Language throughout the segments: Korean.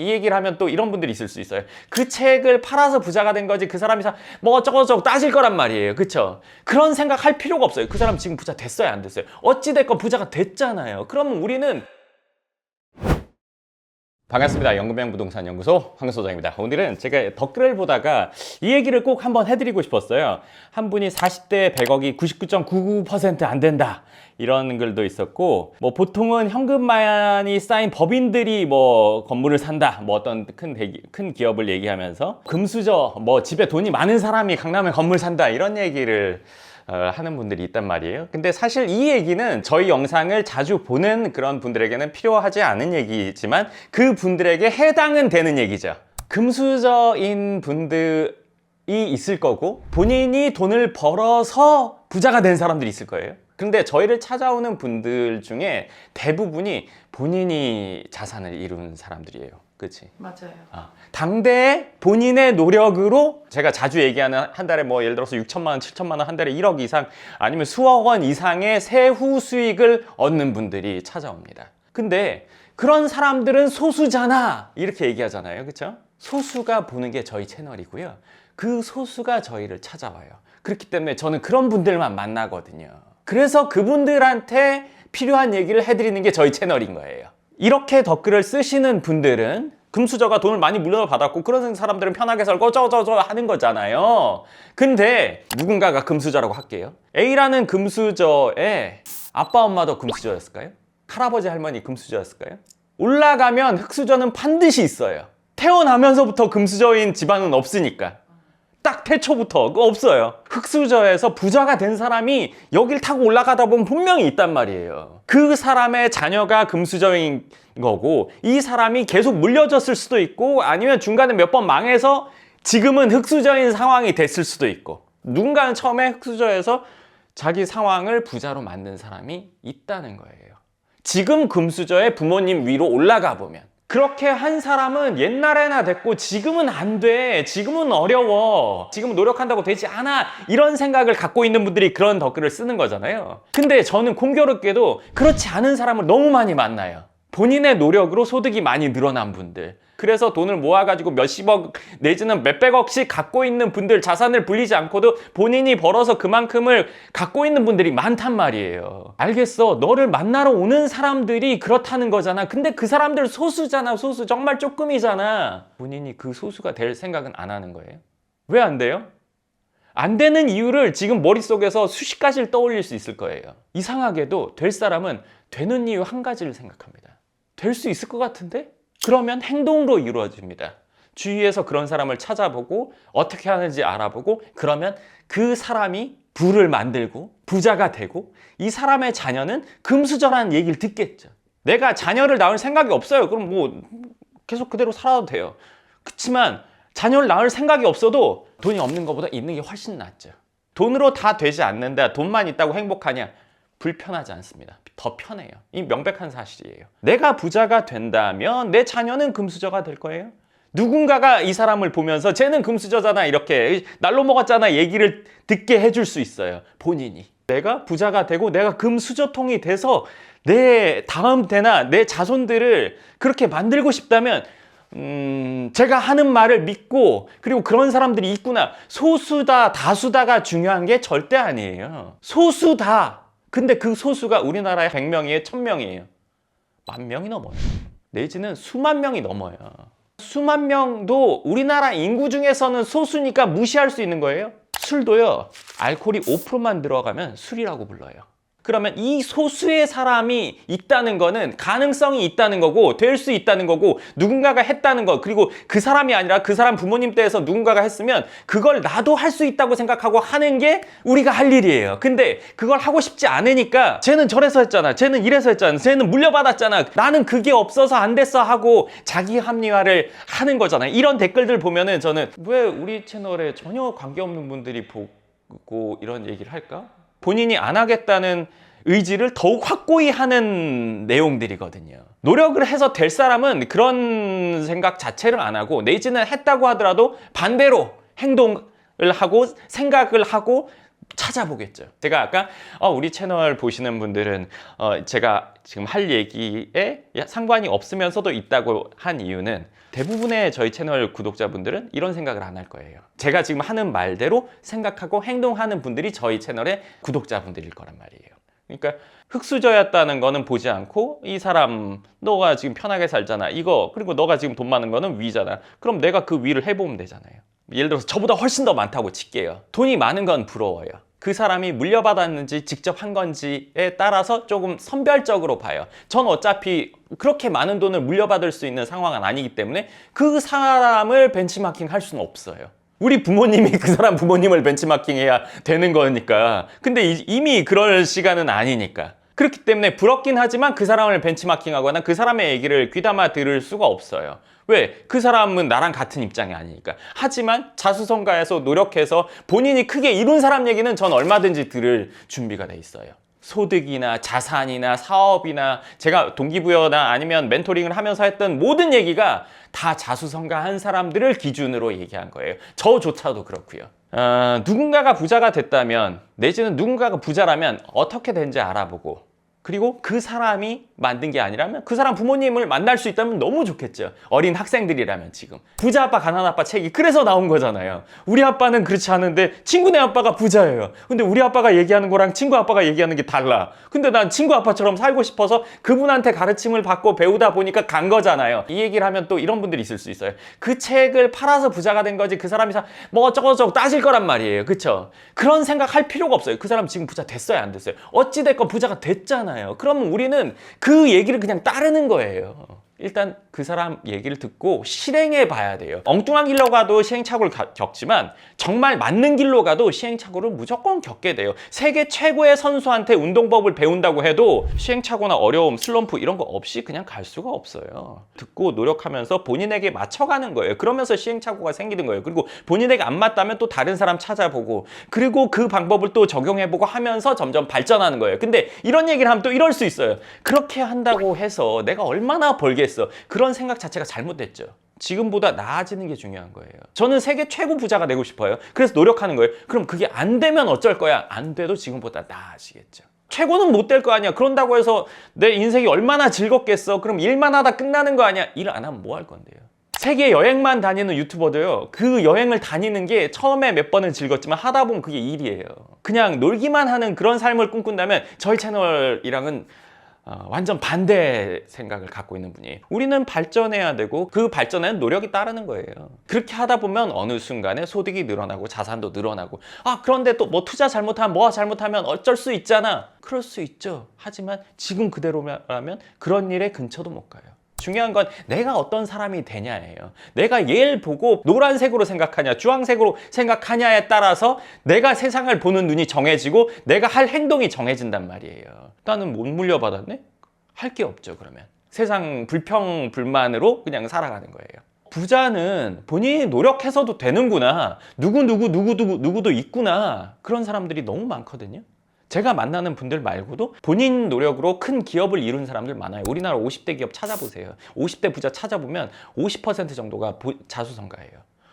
이 얘기를 하면 또 이런 분들이 있을 수 있어요. 그 책을 팔아서 부자가 된 거지 그 사람이 사- 뭐 어쩌고저쩌고 따질 거란 말이에요. 그쵸? 그런 생각 할 필요가 없어요. 그 사람 지금 부자 됐어요? 안 됐어요? 어찌됐건 부자가 됐잖아요. 그러면 우리는 반갑습니다. 연금형 부동산 연구소 황 소장입니다. 오늘은 제가 댓글을 보다가 이 얘기를 꼭 한번 해드리고 싶었어요. 한 분이 40대 100억이 99.99%안 된다. 이런 글도 있었고, 뭐 보통은 현금만이 쌓인 법인들이 뭐 건물을 산다. 뭐 어떤 큰, 대기- 큰 기업을 얘기하면서 금수저, 뭐 집에 돈이 많은 사람이 강남에 건물 산다. 이런 얘기를 어, 하는 분들이 있단 말이에요. 근데 사실 이 얘기는 저희 영상을 자주 보는 그런 분들에게는 필요하지 않은 얘기지만 그 분들에게 해당은 되는 얘기죠. 금수저인 분들이 있을 거고 본인이 돈을 벌어서 부자가 된 사람들이 있을 거예요. 근데 저희를 찾아오는 분들 중에 대부분이 본인이 자산을 이룬 사람들이에요. 그치? 맞아요. 아, 당대에 본인의 노력으로 제가 자주 얘기하는 한 달에 뭐 예를 들어서 6천만 원, 7천만 원, 한 달에 1억 이상 아니면 수억 원 이상의 세후 수익을 얻는 분들이 찾아옵니다. 근데 그런 사람들은 소수잖아 이렇게 얘기하잖아요. 그렇죠? 소수가 보는 게 저희 채널이고요. 그 소수가 저희를 찾아와요. 그렇기 때문에 저는 그런 분들만 만나거든요. 그래서 그분들한테 필요한 얘기를 해드리는 게 저희 채널인 거예요. 이렇게 댓글을 쓰시는 분들은 금수저가 돈을 많이 물려받았고 그런 사람들은 편하게 살고 저저저 하는 거잖아요. 근데 누군가가 금수저라고 할게요. A라는 금수저의 아빠 엄마도 금수저였을까요? 할아버지 할머니 금수저였을까요? 올라가면 흑수저는 반드시 있어요. 태어나면서부터 금수저인 집안은 없으니까. 딱 태초부터 그거 없어요. 흑수저에서 부자가 된 사람이 여길 타고 올라가다 보면 분명히 있단 말이에요. 그 사람의 자녀가 금수저인 거고 이 사람이 계속 물려졌을 수도 있고 아니면 중간에 몇 번 망해서 지금은 흑수저인 상황이 됐을 수도 있고 누군가는 처음에 흑수저에서 자기 상황을 부자로 만든 사람이 있다는 거예요. 지금 금수저의 부모님 위로 올라가 보면 그렇게 한 사람은 옛날에나 됐고 지금은 안 돼. 지금은 어려워. 지금은 노력한다고 되지 않아. 이런 생각을 갖고 있는 분들이 그런 댓글을 쓰는 거잖아요. 근데 저는 공교롭게도 그렇지 않은 사람을 너무 많이 만나요. 본인의 노력으로 소득이 많이 늘어난 분들. 그래서 돈을 모아가지고 몇십억 내지는 몇백억씩 갖고 있는 분들 자산을 불리지 않고도 본인이 벌어서 그만큼을 갖고 있는 분들이 많단 말이에요. 알겠어. 너를 만나러 오는 사람들이 그렇다는 거잖아. 근데 그 사람들 소수잖아. 소수. 정말 조금이잖아. 본인이 그 소수가 될 생각은 안 하는 거예요. 왜 안 돼요? 안 되는 이유를 지금 머릿속에서 수십 가지를 떠올릴 수 있을 거예요. 이상하게도 될 사람은 되는 이유 한 가지를 생각합니다. 될 수 있을 것 같은데? 그러면 행동으로 이루어집니다. 주위에서 그런 사람을 찾아보고 어떻게 하는지 알아보고 그러면 그 사람이 부를 만들고 부자가 되고 이 사람의 자녀는 금수저라는 얘기를 듣겠죠. 내가 자녀를 낳을 생각이 없어요. 그럼 뭐 계속 그대로 살아도 돼요. 그렇지만 자녀를 낳을 생각이 없어도 돈이 없는 것보다 있는 게 훨씬 낫죠. 돈으로 다 되지 않는다. 돈만 있다고 행복하냐? 불편하지 않습니다. 더 편해요. 이 명백한 사실이에요. 내가 부자가 된다면 내 자녀는 금수저가 될 거예요. 누군가가 이 사람을 보면서 쟤는 금수저잖아 이렇게 날로 먹었잖아 얘기를 듣게 해줄 수 있어요. 본인이. 내가 부자가 되고 내가 금수저통이 돼서 내 다음 대나 내 자손들을 그렇게 만들고 싶다면 음, 제가 하는 말을 믿고 그리고 그런 사람들이 있구나. 소수다, 다수다가 중요한 게 절대 아니에요. 소수다. 근데 그 소수가 우리나라에 100명이에요, 1000명이에요. 만 명이 넘어요. 내지는 수만 명이 넘어요. 수만 명도 우리나라 인구 중에서는 소수니까 무시할 수 있는 거예요. 술도요, 알코올이 5%만 들어가면 술이라고 불러요. 그러면 이 소수의 사람이 있다는 거는 가능성이 있다는 거고 될 수 있다는 거고 누군가가 했다는 거 그리고 그 사람이 아니라 그 사람 부모님 때에서 누군가가 했으면 그걸 나도 할 수 있다고 생각하고 하는 게 우리가 할 일이에요. 근데 그걸 하고 싶지 않으니까 쟤는 저래서 했잖아. 쟤는 이래서 했잖아. 쟤는 물려받았잖아. 나는 그게 없어서 안 됐어 하고 자기 합리화를 하는 거잖아요. 이런 댓글들 보면은 저는 왜 우리 채널에 전혀 관계없는 분들이 보고 이런 얘기를 할까? 본인이 안 하겠다는 의지를 더욱 확고히 하는 내용들이거든요. 노력을 해서 될 사람은 그런 생각 자체를 안 하고 내지는 했다고 하더라도 반대로 행동을 하고 생각을 하고 찾아보겠죠. 제가 아까 어, 우리 채널 보시는 분들은 어, 제가 지금 할 얘기에 상관이 없으면서도 있다고 한 이유는 대부분의 저희 채널 구독자분들은 이런 생각을 안 할 거예요. 제가 지금 하는 말대로 생각하고 행동하는 분들이 저희 채널의 구독자분들일 거란 말이에요. 그러니까 흙수저였다는 거는 보지 않고 이 사람 너가 지금 편하게 살잖아 이거 그리고 너가 지금 돈 많은 거는 위잖아 그럼 내가 그 위를 해보면 되잖아요 예를 들어서 저보다 훨씬 더 많다고 칠게요 돈이 많은 건 부러워요 그 사람이 물려받았는지 직접 한 건지에 따라서 조금 선별적으로 봐요 전 어차피 그렇게 많은 돈을 물려받을 수 있는 상황은 아니기 때문에 그 사람을 벤치마킹 할 수는 없어요 우리 부모님이 그 사람 부모님을 벤치마킹해야 되는 거니까. 근데 이- 이미 그럴 시간은 아니니까. 그렇기 때문에 부럽긴 하지만 그 사람을 벤치마킹하거나 그 사람의 얘기를 귀담아 들을 수가 없어요. 왜? 그 사람은 나랑 같은 입장이 아니니까. 하지만 자수성가해서 노력해서 본인이 크게 이룬 사람 얘기는 전 얼마든지 들을 준비가 돼 있어요. 소득이나 자산이나 사업이나 제가 동기부여나 아니면 멘토링을 하면서 했던 모든 얘기가 다 자수성가한 사람들을 기준으로 얘기한 거예요. 저조차도 그렇고요. 어, 누군가가 부자가 됐다면 내지는 누군가가 부자라면 어떻게 된지 알아보고 그리고 그 사람이 만든 게 아니라면 그 사람 부모님을 만날 수 있다면 너무 좋겠죠. 어린 학생들이라면 지금. 부자 아빠, 가난 아빠 책이 그래서 나온 거잖아요. 우리 아빠는 그렇지 않은데 친구네 아빠가 부자예요. 근데 우리 아빠가 얘기하는 거랑 친구 아빠가 얘기하는 게 달라. 근데 난 친구 아빠처럼 살고 싶어서 그분한테 가르침을 받고 배우다 보니까 간 거잖아요. 이 얘기를 하면 또 이런 분들이 있을 수 있어요. 그 책을 팔아서 부자가 된 거지 그 사람이 사, 뭐 어쩌고저쩌고 따질 거란 말이에요. 그쵸? 그런 생각 할 필요가 없어요. 그 사람 지금 부자 됐어요? 안 됐어요? 어찌됐건 부자가 됐잖아요. 그러면 우리는 그 얘기를 그냥 따르는 거예요. 일단 그 사람 얘기를 듣고 실행해 봐야 돼요. 엉뚱한 길로 가도 시행착오를 가- 겪지만 정말 맞는 길로 가도 시행착오를 무조건 겪게 돼요. 세계 최고의 선수한테 운동법을 배운다고 해도 시행착오나 어려움, 슬럼프 이런 거 없이 그냥 갈 수가 없어요. 듣고 노력하면서 본인에게 맞춰가는 거예요. 그러면서 시행착오가 생기는 거예요. 그리고 본인에게 안 맞다면 또 다른 사람 찾아보고 그리고 그 방법을 또 적용해보고 하면서 점점 발전하는 거예요. 근데 이런 얘기를 하면 또 이럴 수 있어요. 그렇게 한다고 해서 내가 얼마나 벌겠어. 그런 생각 자체가 잘못됐죠. 지금보다 나아지는 게 중요한 거예요. 저는 세계 최고 부자가 되고 싶어요. 그래서 노력하는 거예요. 그럼 그게 안 되면 어쩔 거야? 안 돼도 지금보다 나아지겠죠. 최고는 못 될 거 아니야. 그런다고 해서 내 인생이 얼마나 즐겁겠어. 그럼 일만 하다 끝나는 거 아니야. 일 안 하면 뭐 할 건데요. 세계 여행만 다니는 유튜버도요. 그 여행을 다니는 게 처음에 몇 번은 즐겁지만 하다 보면 그게 일이에요. 그냥 놀기만 하는 그런 삶을 꿈꾼다면 저희 채널이랑은 어, 완전 반대 생각을 갖고 있는 분이에요. 우리는 발전해야 되고 그 발전에는 노력이 따르는 거예요. 그렇게 하다 보면 어느 순간에 소득이 늘어나고 자산도 늘어나고 아 그런데 또 뭐 투자 잘못하면 뭐 잘못하면 어쩔 수 있잖아. 그럴 수 있죠. 하지만 지금 그대로라면 그런 일에 근처도 못 가요. 중요한 건 내가 어떤 사람이 되냐예요. 내가 얘를 보고 노란색으로 생각하냐, 주황색으로 생각하냐에 따라서 내가 세상을 보는 눈이 정해지고 내가 할 행동이 정해진단 말이에요. 나는 못 물려받았네? 할 게 없죠, 그러면. 세상 불평, 불만으로 그냥 살아가는 거예요. 부자는 본인이 노력해서도 되는구나. 누구, 누구, 누구, 누구, 누구도 있구나. 그런 사람들이 너무 많거든요. 제가 만나는 분들 말고도 본인 노력으로 큰 기업을 이룬 사람들 많아요. 우리나라 50대 기업 찾아보세요. 50대 부자 찾아보면 50% 정도가 보- 자수성가예요.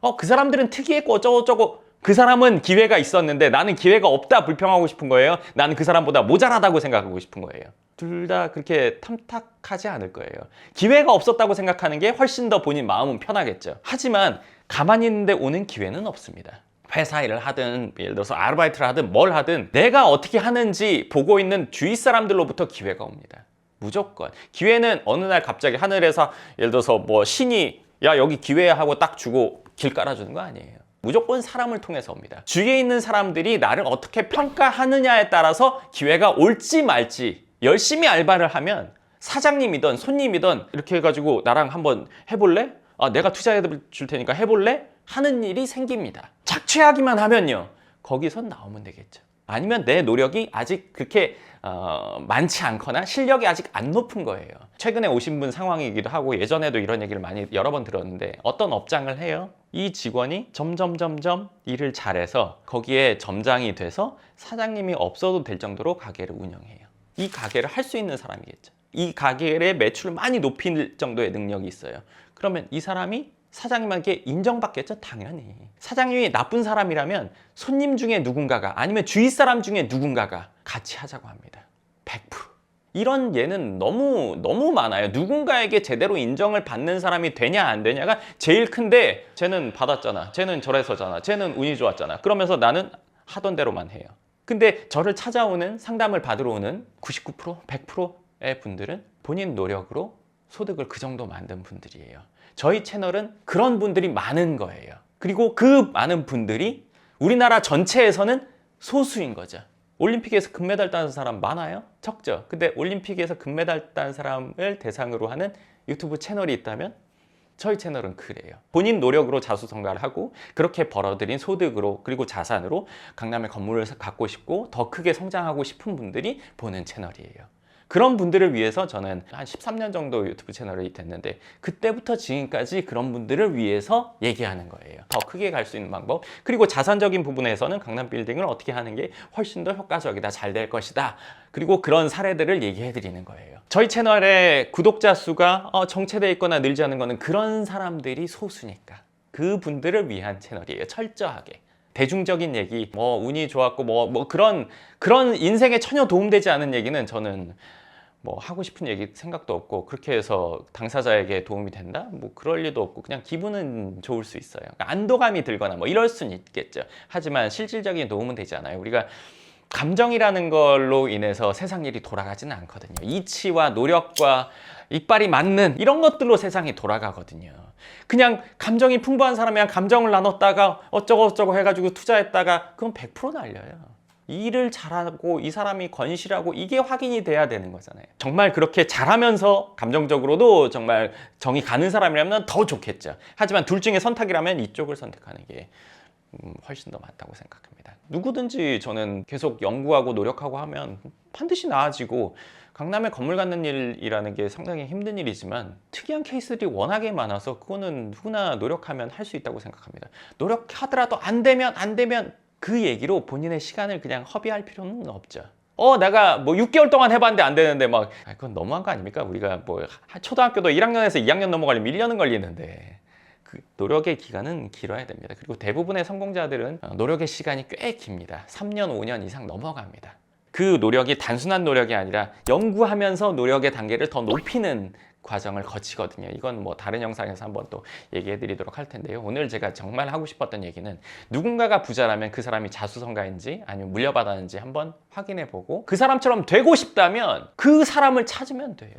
어, 그 사람들은 특이했고 어쩌고저쩌고 그 사람은 기회가 있었는데 나는 기회가 없다 불평하고 싶은 거예요. 나는 그 사람보다 모자라다고 생각하고 싶은 거예요. 둘 다 그렇게 탐탁하지 않을 거예요. 기회가 없었다고 생각하는 게 훨씬 더 본인 마음은 편하겠죠. 하지만 가만히 있는데 오는 기회는 없습니다. 회사 일을 하든 예를 들어서 아르바이트를 하든 뭘 하든 내가 어떻게 하는지 보고 있는 주위 사람들로부터 기회가 옵니다. 무조건 기회는 어느 날 갑자기 하늘에서 예를 들어서 뭐 신이 야 여기 기회야 하고 딱 주고 길 깔아주는 거 아니에요. 무조건 사람을 통해서 옵니다. 주위에 있는 사람들이 나를 어떻게 평가하느냐에 따라서 기회가 올지 말지 열심히 알바를 하면 사장님이든 손님이든 이렇게 해가지고 나랑 한번 해볼래? 아, 내가 투자해 줄 테니까 해볼래? 하는 일이 생깁니다. 착취하기만 하면요. 거기선 나오면 되겠죠. 아니면 내 노력이 아직 그렇게 어, 많지 않거나 실력이 아직 안 높은 거예요. 최근에 오신 분 상황이기도 하고 예전에도 이런 얘기를 많이 여러 번 들었는데 어떤 업장을 해요? 이 직원이 점점 점점 일을 잘해서 거기에 점장이 돼서 사장님이 없어도 될 정도로 가게를 운영해요. 이 가게를 할 수 있는 사람이겠죠. 이 가게의 매출을 많이 높일 정도의 능력이 있어요. 그러면 이 사람이 사장님에게 인정받겠죠? 당연히. 사장님이 나쁜 사람이라면 손님 중에 누군가가 아니면 주위 사람 중에 누군가가 같이 하자고 합니다. 100%. 이런 예는 너무 너무 많아요. 누군가에게 제대로 인정을 받는 사람이 되냐 안 되냐가 제일 큰데 쟤는 받았잖아. 쟤는 저래서잖아. 쟤는 운이 좋았잖아. 그러면서 나는 하던 대로만 해요. 근데 저를 찾아오는 상담을 받으러 오는 99% 100%의 분들은 본인 노력으로 소득을 그 정도 만든 분들이에요. 저희 채널은 그런 분들이 많은 거예요. 그리고 그 많은 분들이 우리나라 전체에서는 소수인 거죠. 올림픽에서 금메달 따는 사람 많아요? 적죠. 근데 올림픽에서 금메달 딴 사람을 대상으로 하는 유튜브 채널이 있다면 저희 채널은 그래요. 본인 노력으로 자수성가를 하고 그렇게 벌어들인 소득으로 그리고 자산으로 강남의 건물을 갖고 싶고 더 크게 성장하고 싶은 분들이 보는 채널이에요. 그런 분들을 위해서 저는 한 13년 정도 유튜브 채널이 됐는데 그때부터 지금까지 그런 분들을 위해서 얘기하는 거예요. 더 크게 갈 수 있는 방법 그리고 자산적인 부분에서는 강남 빌딩을 어떻게 하는 게 훨씬 더 효과적이다 잘 될 것이다 그리고 그런 사례들을 얘기해 드리는 거예요. 저희 채널의 구독자 수가 어, 정체돼 있거나 늘지 않은 거는 그런 사람들이 소수니까 그 분들을 위한 채널이에요. 철저하게. 대중적인 얘기, 뭐 운이 좋았고 뭐 뭐 그런 그런 인생에 전혀 도움되지 않은 얘기는 저는 뭐 하고 싶은 얘기 생각도 없고 그렇게 해서 당사자에게 도움이 된다? 뭐 그럴 리도 없고 그냥 기분은 좋을 수 있어요. 그러니까 안도감이 들거나 뭐 이럴 수는 있겠죠. 하지만 실질적인 도움은 되지 않아요. 우리가 감정이라는 걸로 인해서 세상 일이 돌아가지는 않거든요. 이치와 노력과 이빨이 맞는 이런 것들로 세상이 돌아가거든요. 그냥 감정이 풍부한 사람이랑 감정을 나눴다가 어쩌고 저쩌고 해가지고 투자했다가 그건 100% 날려요. 일을 잘하고 이 사람이 건실하고 이게 확인이 돼야 되는 거잖아요. 정말 그렇게 잘하면서 감정적으로도 정말 정이 가는 사람이라면 더 좋겠죠. 하지만 둘 중에 선택이라면 이쪽을 선택하는 게 음, 훨씬 더 맞다고 생각합니다. 누구든지 저는 계속 연구하고 노력하고 하면 반드시 나아지고 강남에 건물 갖는 일이라는 게 상당히 힘든 일이지만 특이한 케이스들이 워낙에 많아서 그거는 누구나 노력하면 할 수 있다고 생각합니다. 노력하더라도 안 되면 안 되면 그 얘기로 본인의 시간을 그냥 허비할 필요는 없죠. 어, 내가 뭐 6개월 동안 해봤는데 안 되는데 막, 아, 그건 너무한 거 아닙니까? 우리가 뭐 초등학교도 1학년에서 2학년 넘어가려면 1년은 걸리는데. 그 노력의 기간은 길어야 됩니다. 그리고 대부분의 성공자들은 어, 노력의 시간이 꽤 깁니다. 3년, 5년 이상 넘어갑니다. 그 노력이 단순한 노력이 아니라 연구하면서 노력의 단계를 더 높이는 과정을 거치거든요. 이건 뭐 다른 영상에서 한번 또 얘기해 드리도록 할 텐데요. 오늘 제가 정말 하고 싶었던 얘기는 누군가가 부자라면 그 사람이 자수성가인지 아니면 물려받았는지 한번 확인해 보고 그 사람처럼 되고 싶다면 그 사람을 찾으면 돼요.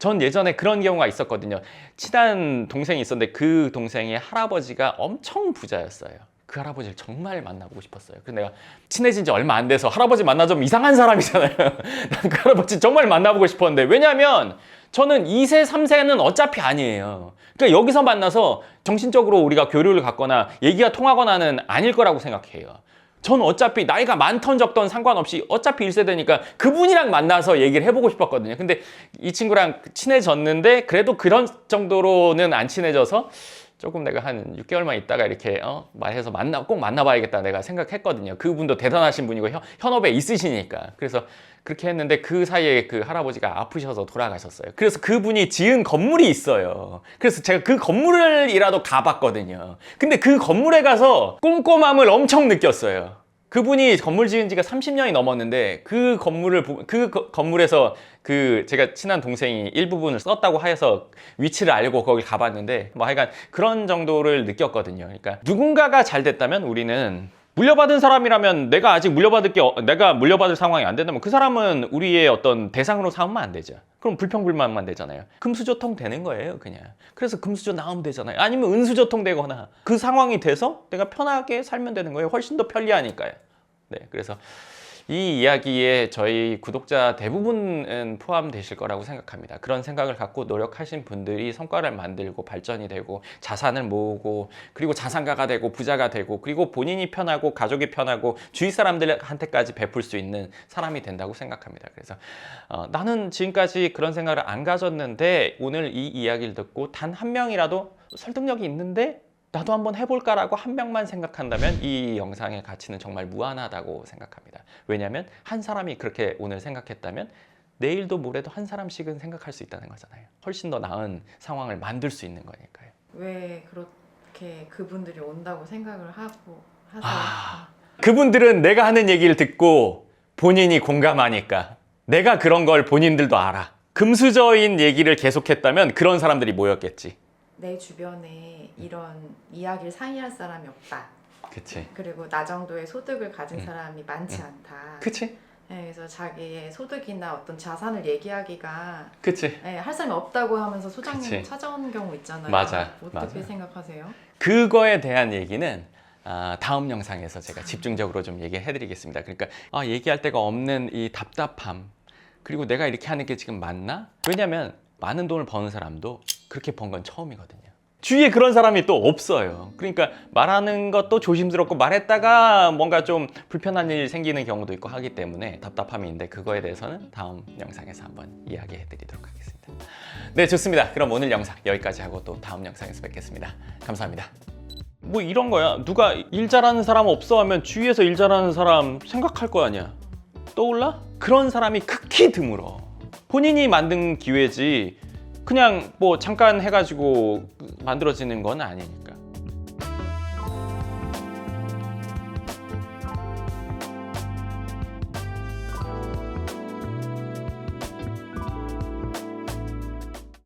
전 예전에 그런 경우가 있었거든요. 친한 동생이 있었는데 그 동생의 할아버지가 엄청 부자였어요. 그 할아버지를 정말 만나보고 싶었어요. 그래서 내가 친해진 지 얼마 안 돼서 할아버지 만나 좀 이상한 사람이잖아요. 난 그 할아버지 정말 만나보고 싶었는데 왜냐하면 저는 2세, 3세는 어차피 아니에요. 그러니까 여기서 만나서 정신적으로 우리가 교류를 갖거나 얘기가 통하거나는 아닐 거라고 생각해요. 저는 어차피 나이가 많던 적던 상관없이 어차피 1세대니까 그분이랑 만나서 얘기를 해보고 싶었거든요. 근데 이 친구랑 친해졌는데 그래도 그런 정도로는 안 친해져서 조금 내가 한 6개월만 있다가 이렇게 어, 말해서 만나 꼭 만나봐야겠다 내가 생각했거든요. 그분도 대단하신 분이고 현, 현업에 있으시니까 그래서 그렇게 했는데 그 사이에 그 할아버지가 아프셔서 돌아가셨어요. 그래서 그분이 지은 건물이 있어요. 그래서 제가 그 건물이라도 가봤거든요. 근데 그 건물에 가서 꼼꼼함을 엄청 느꼈어요. 그분이 건물 지은 지가 30년이 넘었는데 그 건물을 보- 그 거- 건물에서 그 제가 친한 동생이 일부분을 썼다고 해서 위치를 알고 거기 가봤는데 뭐 하여간 그런 정도를 느꼈거든요. 그러니까 누군가가 잘 됐다면 우리는 물려받은 사람이라면 내가 아직 물려받을 게 어- 내가 물려받을 상황이 안 된다면 그 사람은 우리의 어떤 대상으로 삼으면 안 되죠. 그럼 불평불만만 되잖아요. 금수저통 되는 거예요, 그냥. 그래서 금수저 나오면 되잖아요. 아니면 은수저통 되거나 그 상황이 돼서 내가 편하게 살면 되는 거예요. 훨씬 더 편리하니까요. 네, 그래서 이 이야기에 저희 구독자 대부분은 포함되실 거라고 생각합니다. 그런 생각을 갖고 노력하신 분들이 성과를 만들고 발전이 되고 자산을 모으고 그리고 자산가가 되고 부자가 되고 그리고 본인이 편하고 가족이 편하고 주위 사람들한테까지 베풀 수 있는 사람이 된다고 생각합니다. 그래서 어, 나는 지금까지 그런 생각을 안 가졌는데 오늘 이 이야기를 듣고 단 한 명이라도 설득력이 있는데 나도 한번 해볼까라고 한 명만 생각한다면 이 영상의 가치는 정말 무한하다고 생각합니다. 왜냐하면 한 사람이 그렇게 오늘 생각했다면 내일도 모레도 한 사람씩은 생각할 수 있다는 거잖아요. 훨씬 더 나은 상황을 만들 수 있는 거니까요. 왜 그렇게 그분들이 온다고 생각을 하고 하세요? 아. 그분들은 내가 하는 얘기를 듣고 본인이 공감하니까 내가 그런 걸 본인들도 알아. 금수저인 얘기를 계속했다면 그런 사람들이 모였겠지. 내 주변에 이런 이야기를 상의할 사람이 없다. 그치. 그리고 나 정도의 소득을 가진 음. 사람이 많지 음. 않다. 그치? 네, 그래서 자기의 소득이나 어떤 자산을 얘기하기가 그치. 네, 할 사람이 없다고 하면서 소장님 그치. 찾아오는 경우 있잖아요. 맞아, 어떻게 맞아. 생각하세요? 그거에 대한 얘기는 아, 다음 영상에서 제가 집중적으로 좀 얘기해 드리겠습니다. 그러니까 아, 얘기할 데가 없는 이 답답함 그리고 내가 이렇게 하는 게 지금 맞나? 왜냐면 많은 돈을 버는 사람도 그렇게 번 건 처음이거든요. 주위에 그런 사람이 또 없어요. 그러니까 말하는 것도 조심스럽고 말했다가 뭔가 좀 불편한 일이 생기는 경우도 있고 하기 때문에 답답함이 있는데 그거에 대해서는 다음 영상에서 한번 이야기해 드리도록 하겠습니다. 네, 좋습니다. 그럼 오늘 영상 여기까지 하고 또 다음 영상에서 뵙겠습니다. 감사합니다. 뭐 이런 거야. 누가 일 잘하는 사람 없어 하면 주위에서 일 잘하는 사람 생각할 거 아니야. 떠올라? 그런 사람이 극히 드물어. 본인이 만든 기회지 그냥 뭐 잠깐 해가지고 만들어지는 건 아니니까.